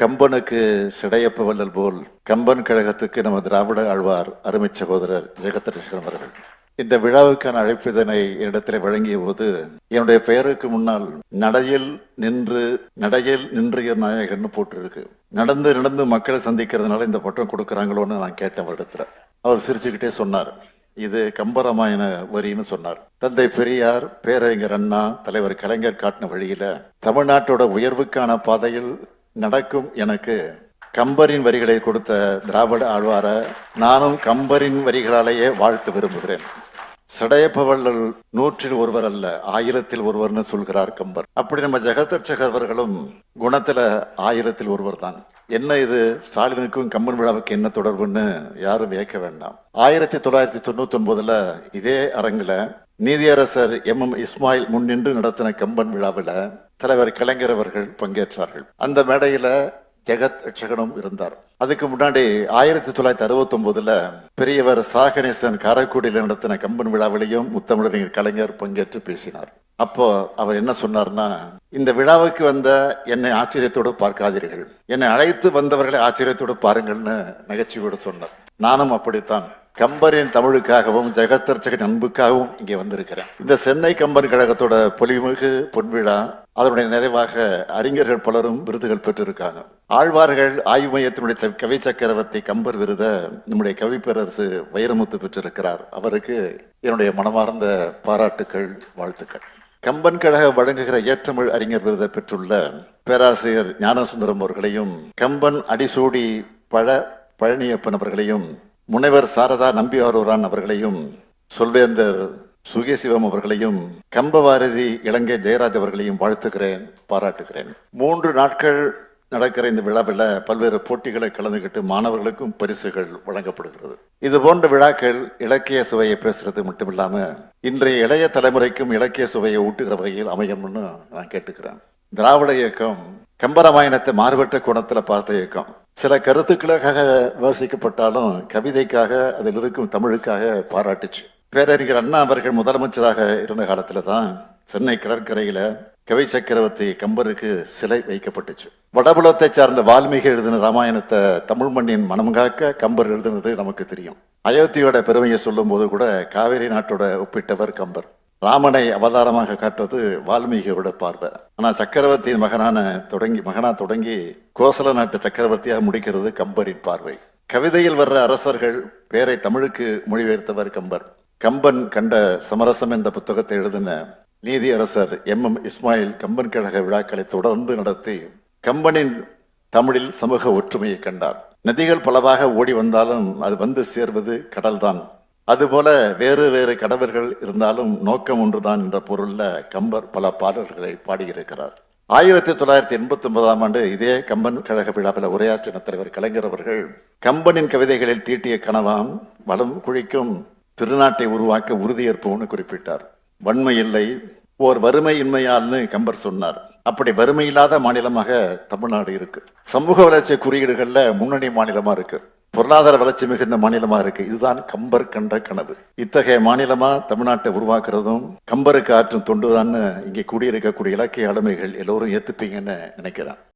கம்பனுக்கு சிடையப்ப வள்ளல் போல் கம்பன் கழகத்துக்கு நம்ம திராவிட ஆழ்வார் அருமை சகோதரர் ஜெகதரிசனம் அவர்கள். இந்த விழாவுக்கான அழைப்பிதனை என்னிடத்தில் வழங்கிய போது என்னுடைய பெயருக்கு முன்னால் நடையில் நின்று நடையில் நின்றிய நாயகன்னு போட்டிருக்கு. நடந்து நடந்து மக்களை சந்திக்கிறதுனால இந்த பட்டம் கொடுக்குறாங்களோன்னு நான் கேட்டேன் அவரிடத்துல. அவர் சிரிச்சுக்கிட்டே சொன்னார். இது கம்பராமாயண வரின்னு சொன்னார். தந்தை பெரியார் பேரறிஞர் அண்ணா தலைவர் கலைஞர் காட்டின வழியில தமிழ்நாட்டோட உயர்வுக்கான பாதையில் நடக்கும் எனக்கு. கம்பரின் வரிகளை கொடுத்த திராவிட ஆழ்வார நானும் கம்பரின் வரிகளாலேயே வாழ்த்து விரும்புகிறேன். சடையப்பவள்ளல் நூற்றில் ஒருவர் அல்ல ஆயிரத்தில் ஒருவர்னு சொல்கிறார் கம்பர். அப்படி நம்ம ஜெகதர்ச்சகர் அவர்களும் குணத்துல ஆயிரத்தில் ஒருவர் தான் என்ன இது? ஸ்டாலினுக்கும் கம்பன் விழாவுக்கு என்ன தொடர்புன்னு யாரும் வியக்க வேண்டாம். ஆயிரத்தி தொள்ளாயிரத்தி தொண்ணூத்தி ஒன்பதுல இதே அரங்குல நீதியரசர் எம். எம். இஸ்மாயில் முன்னின்று நடத்தின கம்பன் விழாவில் தலைவர் கலைஞர் அவர்கள் பங்கேற்றார்கள். அந்த மேடையில ஜெகத் ரட்சகனும் இருந்தார். அதுக்கு முன்னாடி ஆயிரத்தி தொள்ளாயிரத்தி அறுபத்தி ஒன்பதுல பெரியவர் சாகணேசன் காரைக்குடியில் நடத்தின கம்பன் விழாவிலையும் முத்தமிழறிஞர் கலைஞர் பங்கேற்று பேசினார். அப்போ அவர் என்ன சொன்னார்னா இந்த விழாவுக்கு வந்த என்னை ஆச்சரியத்தோடு பார்க்காதீர்கள். என்னை அழைத்து வந்தவர்களை ஆச்சரியத்தோடு பாருங்கள்னு நகைச்சுவையோடு சொன்னார். நானும் அப்படித்தான் கம்பரின் தமிழுக்காகவும் ஜெகத்தர்ச்சகன் அன்புக்காகவும் இங்கே வந்திருக்கிறேன். இந்த சென்னை கம்பன் கழகத்தோட பொலிமிகு பொன்விழா அதனுடைய நிறைவாக அறிஞர்கள் பலரும் விருதுகள் பெற்றிருக்காங்க. ஆழ்வார்கள் ஆய்வு மையத்தினுடைய கவி சக்கரவர்த்தி கம்பர் விருத நம்முடைய கவிப்பேரரசு வைரமுத்து பெற்றிருக்கிறார். அவருக்கு என்னுடைய மனமார்ந்த பாராட்டுக்கள் வாழ்த்துக்கள். கம்பன் கழக வழங்குகிற ஏற்றமிழ் அறிஞர் விருதை பெற்றுள்ள பேராசிரியர் ஞானசுந்தரம் அவர்களையும் கம்பன் அடிசூடி பழ பழனியப்பன் அவர்களையும் முனைவர் சாரதா நம்பி ஆரூரான் அவர்களையும் சொல்வேந்தர் சுகேசிவம் அவர்களையும் கம்பவாரதி இலங்கை ஜெயராஜ் அவர்களையும் வாழ்த்துகிறேன் பாராட்டுகிறேன். மூன்று நாட்கள் நடக்கிற இந்த விழாவில் பல்வேறு போட்டிகளை கலந்துகிட்டு மாணவர்களுக்கும் பரிசுகள் வழங்கப்படுகிறது. இது போன்ற விழாக்கள் இலக்கிய சுவையை பேசுறது மட்டும் இன்றைய இளைய தலைமுறைக்கும் இலக்கிய சுவையை ஊட்டுகிற வகையில் அமையும்னு நான் கேட்டுக்கிறேன். திராவிட இயக்கம் கம்பராமாயணத்தை மாறுபட்ட கோணத்தில் பார்த்த இயக்கம் சில கருத்துக்களுக்காக விமர்சிக்கப்பட்டாலும் கவிதைக்காக அதில் இருக்கும் தமிழுக்காக பாராட்டுச்சு. பேரறிஞர் அண்ணா அவர்கள் முதலமைச்சராக இருந்த காலத்துல தான் சென்னை கடற்கரையில கவி சக்கரவர்த்தி கம்பருக்கு சிலை வைக்கப்பட்டுச்சு. வடபுலத்தை சார்ந்த வால்மீகி எழுதின ராமாயணத்தை தமிழ் மண்ணின் மனம் காக்க கம்பர் எழுதினது நமக்கு தெரியும். அயோத்தியோட பெருமையை சொல்லும் போது கூட காவேரி நாட்டோட ஒப்பிட்டவர் கம்பர். ராமனை அவதாரமாக காட்டுவது வால்மீகியோட பார்வை. ஆனா சக்கரவர்த்தியின் மகனான தொடங்கி மகனா தொடங்கி கோசல நாட்டு சக்கரவர்த்தியாக முடிக்கிறது கம்பரின் பார்வை. கவிதையில் வர்ற அரசர்கள் பேரை தமிழுக்கு மொழிபெயர்த்தவர் கம்பர். கம்பன் கண்ட சமரசம் என்ற புத்தகத்தை எழுதின நீதியரசர் எம். எம். இஸ்மாயில் கம்பன் கழக விழாக்களை தொடர்ந்து நடத்தி கம்பனின் தமிழில் சமூக ஒற்றுமையை கண்டார். நதிகள் பலவாக ஓடி வந்தாலும் அது வந்து சேர்வது கடல்தான். அதுபோல வேறு வேறு கடவுள்கள் இருந்தாலும் நோக்கம் ஒன்றுதான் என்ற பொருளில் கம்பர் பல பாடல்களை பாடியிருக்கிறார். ஆயிரத்தி தொள்ளாயிரத்தி எண்பத்தி ஒன்பதாம் ஆண்டு இதே கம்பன் கழக விழாவில் உரையாற்றின தலைவர் கலைஞர் அவர்கள் கம்பனின் கவிதைகளில் தீட்டிய கனவாம் வளம் குழிக்கும் திருநாட்டை உருவாக்க உறுதியேற்போம்னு குறிப்பிட்டார். வன்மை இல்லை ஓர் வறுமை இன்மையால்னு கம்பர் சொன்னார். அப்படி வறுமை இல்லாத மாநிலமாக தமிழ்நாடு இருக்கு. சமூக வளர்ச்சி குறியீடுகளில் முன்னணி மாநிலமா இருக்கு. பொருளாதார வளர்ச்சி மிகுந்த மாநிலமா இருக்கு. இதுதான் கம்பர் கண்ட கனவு. இத்தகைய மாநிலமா தமிழ்நாட்டை உருவாக்குறதும் கம்பருக்கு ஆற்றும் தொண்டுதான்னு இங்கே கூடியிருக்கக்கூடிய இலக்கிய ஆளுமைகள் எல்லோரும் ஏத்துப்பீங்கன்னு நினைக்கிறேன்.